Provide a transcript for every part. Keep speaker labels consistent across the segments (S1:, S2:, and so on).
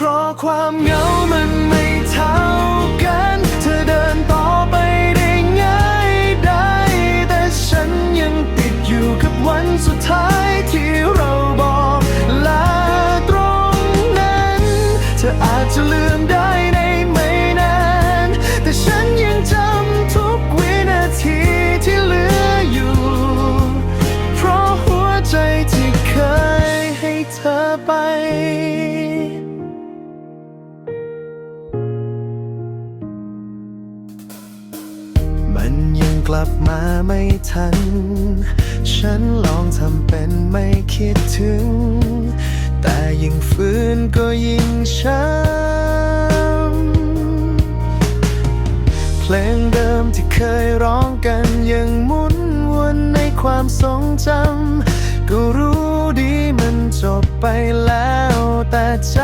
S1: เพราะความเหงามันไม่เท่ากัน เธอเดินต่อไปได้ง่ายได้ แต่ฉันยังติดอยู่กับวันสุดท้ายที่เราบอกลาตรงนั้น เธออาจจะลืมได้ในไม่นาน แต่ฉันยังจำทุกวินาทีที่เหลืออยู่ เพราะหัวใจที่เคยให้เธอไป กลับมาไม่ทัน ฉันลองทำเป็นไม่คิดถึง แต่ยิ่งฝืนก็ยิ่งช้ำเพลงเดิมที่เคยร้องกันยังหมุนวนในความทรงจำก็รู้ดีมันจบไปแล้วแต่ใจ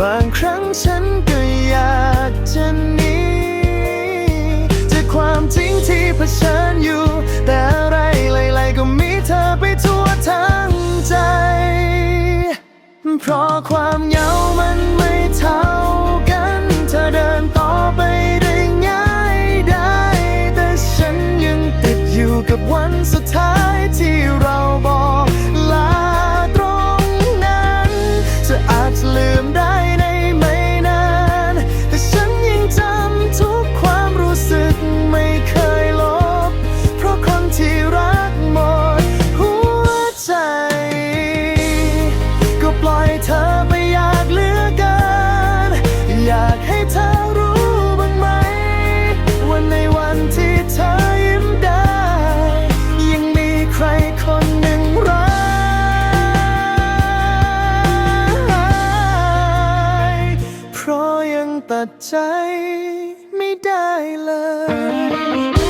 S1: บางครั้งฉันก็อยากจะหนีจากความจริงที่เผชิญอยู่ แต่อะไรไล่ๆก็มีเธอไปทั่วทั้งใจ เพราะความเหงามันไม่เท่ากัน เธอเดินต่อไปได้ง่ายได้ แต่ฉันยังติดอยู่กับวันสุดท้ายที่เรา ดใจไม่ได้เลย